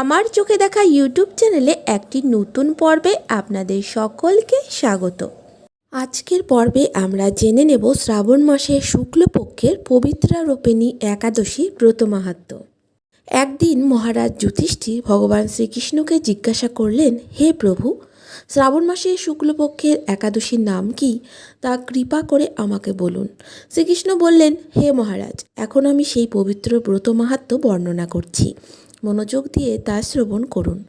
আমার চোখে দেখা ইউটিউব চ্যানেলে একটি নতুন পর্বে আপনাদের সকলকে স্বাগত। আজকের পর্বে আমরা জেনে নেব শ্রাবণ মাসের শুক্লপক্ষের পবিত্রারোপিণী একাদশী ব্রত মাহাত্ম্য একদিন মহারাজ যুধিষ্ঠির ভগবান শ্রীকৃষ্ণকে জিজ্ঞাসা করলেন, হে প্রভু, শ্রাবণ মাসের শুক্লপক্ষের একাদশীর নাম কি? তা কৃপা করে আমাকে বলুন। শ্রীকৃষ্ণ বললেন, হে মহারাজ, এখন আমি সেই পবিত্র ব্রত মাহাত্ম্য বর্ণনা করছি। মনোযোগ দিয়ে তা শ্রবণ করুন,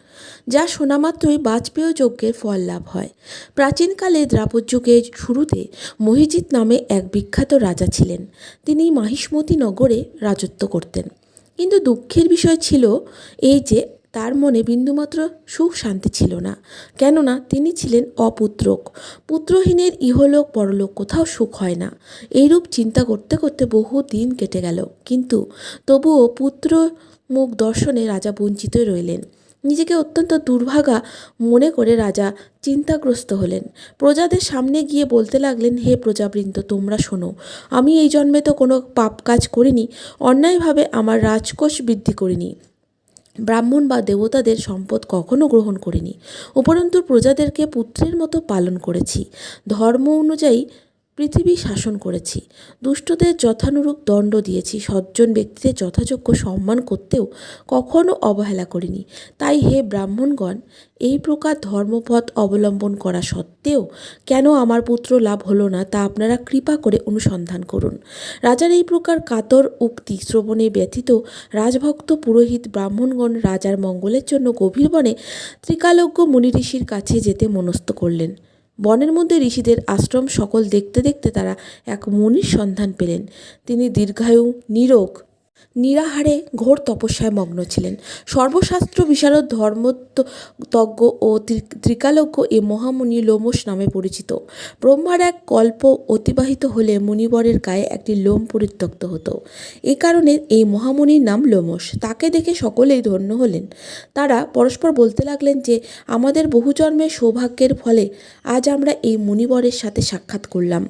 যা শোনা মাত্রই বাজপেয় যজ্ঞের ফল লাভ হয়। প্রাচীনকালে দ্রাপর যুগের শুরুতে মহিজিৎ নামে এক বিখ্যাত রাজা ছিলেন। তিনি মাহিষ্মতি নগরে রাজত্ব করতেন। কিন্তু দুঃখের বিষয় ছিল এই যে, তার মনে বিন্দুমাত্র সুখ শান্তি ছিল না। কেননা তিনি ছিলেন অপুত্রক। পুত্রহীনের ইহলোক পরলোক কোথাও সুখ হয় না। এইরূপ চিন্তা করতে করতে বহু দিন কেটে গেল। কিন্তু তবুও পুত্র মুখ দর্শনে রাজা বঞ্চিত রইলেন। নিজেকে অত্যন্ত দুর্ভাগা মনে করে রাজা চিন্তাগ্রস্ত হলেন। প্রজাদের সামনে গিয়ে বলতে লাগলেন, হে প্রজাবৃন্দ, তোমরা শোনো, আমি এই জন্মে তো কোনো পাপ কাজ করিনি, অন্যায়ভাবে আমার রাজকোষ বৃদ্ধি করিনি। ব্রাহ্মণ বা দেবতাদের সম্পদ কখনো গ্রহণ করিনি, উপরন্তু প্রজাদেরকে পুত্রের মতো পালন করেছি। ধর্ম অনুযায়ী পৃথিবী শাসন করেছি। দুষ্টদের যথানুরূপ দণ্ড দিয়েছি। সজ্জন ব্যক্তিদের যথাযোগ্য সম্মান করতেও কখনো অবহেলা করিনি। তাই হে ব্রাহ্মণগণ, এই প্রকার ধর্মপথ অবলম্বন করা সত্ত্বেও কেন আমার পুত্র লাভ হলো না তা আপনারা কৃপা করে অনুসন্ধান করুন। রাজার এই প্রকার কাতর উক্তি শ্রবণে ব্যথিত রাজভক্ত পুরোহিত ব্রাহ্মণগণ রাজার মঙ্গলের জন্য গভীর বনে ত্রিকালজ্ঞ মুনি ঋষির কাছে যেতে মনস্থ করলেন। বনের মধ্যে ঋষিদের আশ্রম সকল দেখতে দেখতে তারা এক মনির সন্ধান পেলেন। তিনি দীর্ঘায়ু, নিরোগ নিরাহারে ঘোর তপস্যায় মগ্ন ছিলেন। সর্বশাস্ত্র বিশারদ ধর্মতজ্ঞ ও ত্রি- ত্রিকালজ্ঞ এ মহামুনি লোমস নামে পরিচিত। ব্রহ্মার এক কল্প অতিবাহিত হলে মুনিবরের গায়ে একটি লোম পরিত্যক্ত হতো। এ কারণে এই মহামুনির নাম লোমস তাকে দেখে সকলেই ধন্য হলেন। তারা পরস্পর বলতে লাগলেন যে, আমাদের বহু জন্মের সৌভাগ্যের ফলে আজ আমরা এই মুনিবরের সাথে সাক্ষাৎ করলাম।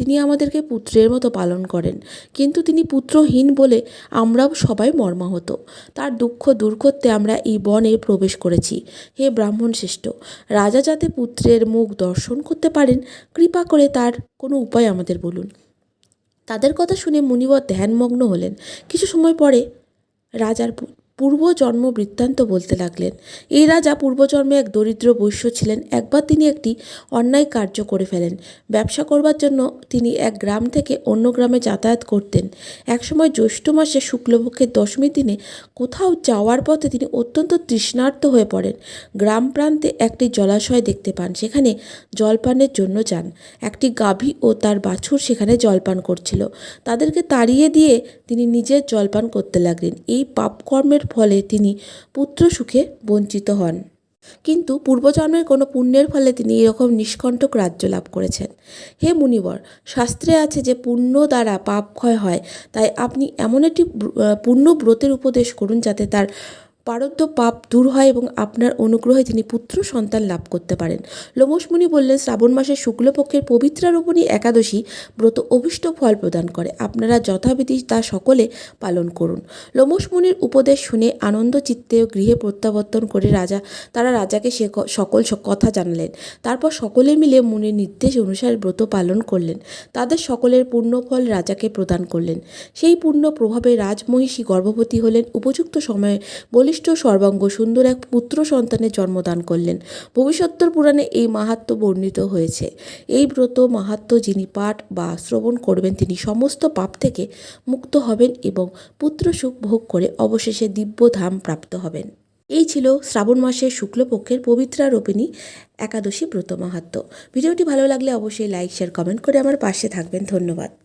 তিনি আমাদেরকে পুত্রের মতো পালন করেন। কিন্তু তিনি পুত্রহীন বলে আমরাও সবাই মর্মাহত। তার দুঃখ দূর করতে আমরা এই বনে প্রবেশ করেছি। হে ব্রাহ্মণ শ্রেষ্ঠ, রাজা যাতে পুত্রের মুখ দর্শন করতে পারেন, কৃপা করে তার কোনো উপায় আমাদের বলুন। তাদের কথা শুনে মুনিবর ধ্যানমগ্ন হলেন। কিছু সময় পরে রাজার পূর্বজন্ম বৃত্তান্ত বলতে লাগলেন। এই রাজা পূর্বজন্মে এক দরিদ্র বৈশ্য ছিলেন। একবার তিনি একটি অন্যায় কার্য করে ফেলেন। ব্যবসা করবার জন্য তিনি এক গ্রাম থেকে অন্য গ্রামে যাতায়াত করতেন। একসময় জ্যৈষ্ঠ মাসে শুক্লপক্ষের দশমীর দিনে কোথাও যাওয়ার পথে তিনি অত্যন্ত তৃষ্ণার্ত হয়ে পড়েন। গ্রাম প্রান্তে একটি জলাশয় দেখতে পান। সেখানে জলপানের জন্য যান। একটি গাভী ও তার বাছুর সেখানে জলপান করছিল। তাদেরকে তাড়িয়ে দিয়ে তিনি নিজের জলপান করতে লাগলেন। এই পাপকর্মের ফলে তিনি পুত্র সুখে বঞ্চিত হন। কিন্তু পূর্বজন্মের কোনো পুণ্যের ফলে তিনি এরকম নিষ্কণ্টক রাজ্য লাভ করেছেন। হে মুনিবর, শাস্ত্রে আছে যে পুণ্য দ্বারা পাপ ক্ষয় হয়, তাই আপনি এমন একটি পুণ্য ব্রতের উপদেশ করুন যাতে তার পারদ্য পাপ দূর হয় এবং আপনার অনুগ্রহে তিনি পুত্র সন্তান লাভ করতে পারেন। লোমস মুনি বললেন, শ্রাবণ মাসের শুক্লপক্ষের পবিত্রারোপণী একাদশী। ব্রত অভিষ্ট ফল প্রদান করে। আপনারা যথাবিধি তা সকলে পালন করুন। লোমস মুনির উপদেশ শুনে আনন্দ চিত্তে গৃহে প্রত্যাবর্তন করে রাজা, তারা রাজাকে সে সকল কথা জানালেন। তারপর সকলে মিলে মুনির নির্দেশ অনুসারে ব্রত পালন করলেন। তাদের সকলের পুণ্যফল রাজাকে প্রদান করলেন। সেই পূর্ণ প্রভাবে রাজমহিষী গর্ভবতী হলেন। উপযুক্ত সময়ে বলিষ্ঠ সর্বাঙ্গ সুন্দর এক পুত্র সন্তানের জন্মদান করলেন। ভবিষ্যত্তর পুরাণে এই মাহাত্ম্য বর্ণিত হয়েছে। এই ব্রত মাহাত্ম্য যিনি পাঠ বা শ্রবণ করবেন, তিনি সমস্ত পাপ থেকে মুক্ত হবেন এবং পুত্র সুখ ভোগ করে অবশেষে দিব্য ধাম প্রাপ্ত হবেন। এই ছিল শ্রাবণ মাসের শুক্লপক্ষের পবিত্রা পবিত্রারোপিণী একাদশী ব্রত মাহাত্ম্য ভিডিওটি ভালো লাগলে অবশ্যই লাইক, শেয়ার, কমেন্ট করে আমার পাশে থাকবেন। ধন্যবাদ।